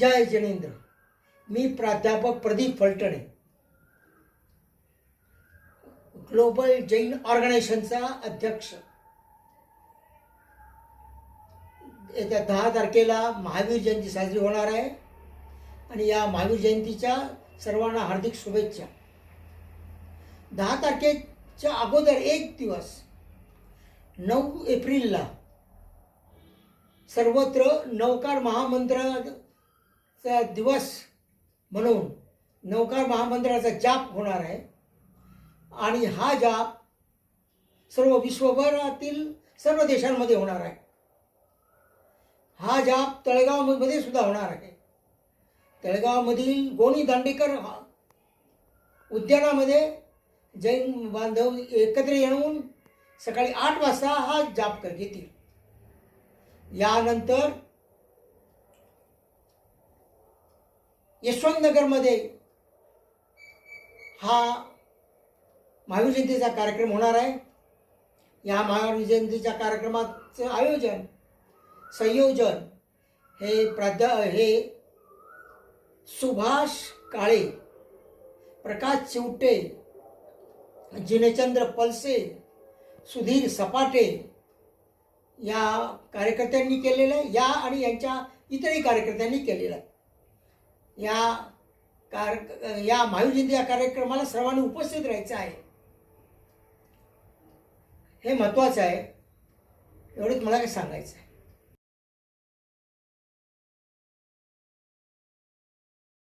जय जनेंद्र. मी प्राध्यापक प्रदीप फलटणे. ग्लोबल जैन ऑर्गनायझेशनचा अध्यक्ष. येत्या दहा तारखेला महावीर जयंती साजरी होणार आहे. आणि या महावीर जयंतीच्या सर्वांना हार्दिक शुभेच्छा. दहा तारखेच्या अगोदर एक दिवस नऊ एप्रिलला सर्वत्र नवकार महामंत्र दिवस म्हणून नौकार महामंत्राचा जाप होणार आहे. आणि हा जाप सर्व विश्वभरातील सर्व देशांमध्ये होणार आहे. हा जाप तळेगावमध्ये सुद्धा होणार आहे. तळेगावमधील गोणी दांडेकर उद्यानामध्ये जैन बांधव एकत्र येऊन सकाळी आठ वाजता हा जाप कर घेतील. यानंतर यशवंतनगरमध्ये हा महावीर जयंतीचा कार्यक्रम होणार आहे. या महावीर जयंतीच्या कार्यक्रमाचं आयोजन संयोजन हे प्राध्या हे सुभाष काळे प्रकाश चिवटे जिनचंद्र पलसे सुधीर सपाटे या कार्यकर्त्यांनी केलेलं आहे. या आणि यांच्या इतरही कार्यकर्त्यांनी केलेलं आहे. या कार या महावीर या कार्यक्रमाला सर्वांनी उपस्थित राहायचं आहे. हे महत्त्वाचं आहे. एवढंच मला काय सांगायचं आहे.